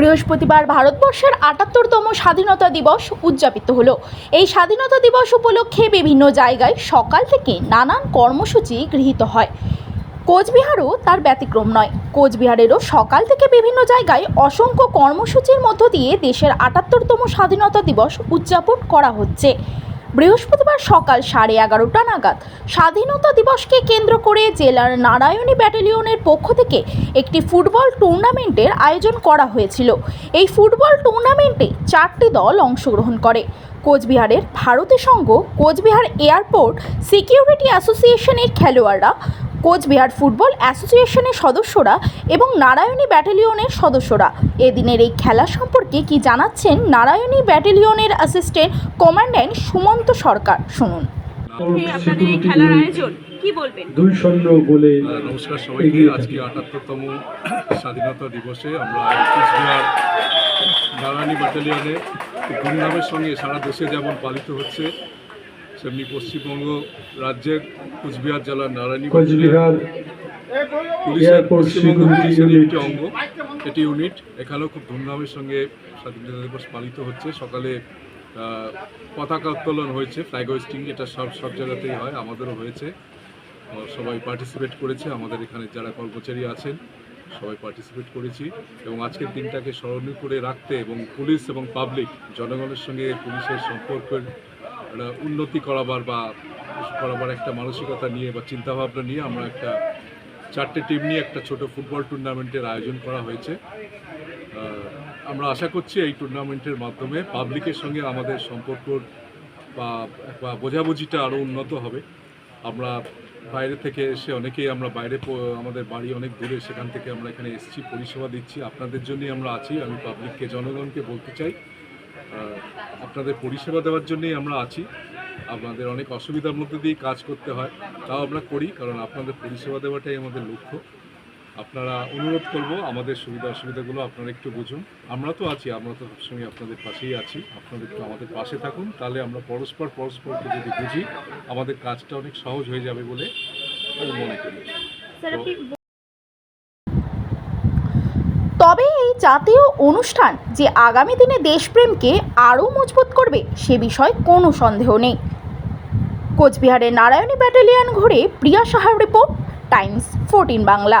বৃহস্পতিবার ভারতবর্ষের আটাত্তরতম স্বাধীনতা দিবস উদযাপিত হলো। এই স্বাধীনতা দিবস উপলক্ষে বিভিন্ন জায়গায় সকাল থেকে নানান কর্মসূচি গৃহীত হয়। কোচবিহারও তার ব্যতিক্রম নয়। কোচবিহারেরও সকাল থেকে বিভিন্ন জায়গায় অসংখ্য কর্মসূচির মধ্য দিয়ে দেশের আটাত্তরতম স্বাধীনতা দিবস উদযাপন করা হচ্ছে। বৃহস্পতিবার সকাল সাড়ে এগারোটা নাগাদ স্বাধীনতা দিবসকে কেন্দ্র করে জেলার নারায়ণী ব্যাটালিয়নের পক্ষ থেকে একটি ফুটবল টুর্নামেন্টের আয়োজন করা হয়েছিল। এই ফুটবল টুর্নামেন্টে চারটি দল অংশগ্রহণ করে। কোচবিহারের ভারতী সংঘ, কোচবিহার এয়ারপোর্ট, সিকিউরিটি অ্যাসোসিয়েশনের খেলোয়াড়রা কোচবিহার ফুটবল অ্যাসোসিয়েশনের সদস্যরা এবং নারায়ণী ব্যাটালিয়নের সদস্যরা। এদিনের এই খেলা সম্পর্কে কি জানাচ্ছেন নারায়ণী ব্যাটালিয়নের অ্যাসিস্ট্যান্ট কমান্ড্যান্ট সুমন্ত সরকার? শুনুন। আপনাদের এই খেলার আয়োজন? কি বলবেন? দুই শূন্য বলে নমস্কার সবাইকে। আজকে আটাত্তরতম স্বাধীনতা দিবসে আমরা কুচবিহার নারায়ণী ব্যাটালিয়নে ধুমধামের সঙ্গে সারা দেশে যেমন পালিত হচ্ছে সেমনি পশ্চিমবঙ্গ রাজ্যের কুচবিহার জেলার নারায়ণী ব্যাটালিয়ন পুলিশের পশ্চিমবঙ্গ পুলিশের একটি অঙ্গ। এটি ইউনিট এখানেও খুব ধুমধামের সঙ্গে স্বাধীনতা দিবস পালিত হচ্ছে। সকালে পতাকা উত্তোলন হয়েছে ফ্ল্যাগ হোয়েস্টিং এটা সব সব জায়গাতেই হয় আমাদেরও হয়েছে। সবাই পার্টিসিপেট করেছে আমাদের এখানে যারা কর্মচারী আছেন সবাই পার্টিসিপেট করেছি। এবং আজকের দিনটাকে স্মরণীয় করে রাখতে এবং পুলিশ এবং পাবলিক জনগণের সঙ্গে পুলিশের সম্পর্কের উন্নতি করাবার বা করাবার একটা মানসিকতা নিয়ে বা চিন্তাভাবনা নিয়ে আমরা একটা চারটে টিম নিয়ে একটা ছোট ফুটবল টুর্নামেন্টের আয়োজন করা হয়েছে। আমরা আশা করছি এই টুর্নামেন্টের মাধ্যমে পাবলিকের সঙ্গে আমাদের সম্পর্ক বা বোঝাবুঝিটা আরও উন্নত হবে। আমরা বাইরে থেকে এসে অনেকেই আমরা বাইরে আমাদের বাড়ি অনেক দূরে, সেখান থেকে আমরা এখানে এসেছি, পরিষেবা দিচ্ছি। আপনাদের জন্যই আমরা আছি। আমি পাবলিককে জনগণকে বলতে চাই আপনাদের পরিষেবা দেওয়ার জন্যই আমরা আছি। আপনাদের অনেক অসুবিধার মধ্যে দিয়ে কাজ করতে হয় তাও আমরা করি কারণ আপনাদের পরিষেবা দেওয়াটাই আমাদের লক্ষ্য। আপনারা অনুরোধ করব আমাদের সুবিধা অসুবিধাগুলো আপনারা একটু বুঝুন। আমরা তো আছি আমরা তো সবসময় আপনাদের পাশেই আছি। আপনাদের একটু আমাদের পাশে থাকুন তাহলে আমরা পরস্পর পরস্পরকে যদি বুঝি আমাদের কাজটা অনেক সহজ হয়ে যাবে বলে আমি মনে করি। তবে এই জাতীয় অনুষ্ঠান যে আগামী দিনে দেশপ্রেমকে আরও মজবুত করবে, সে বিষয়ে কোনো সন্দেহ নেই। কোচবিহারের নারায়ণী ব্যাটালিয়ান ঘুরে প্রিয়া সাহার রিপোর্ট, টাইমস ফোরটিন বাংলা।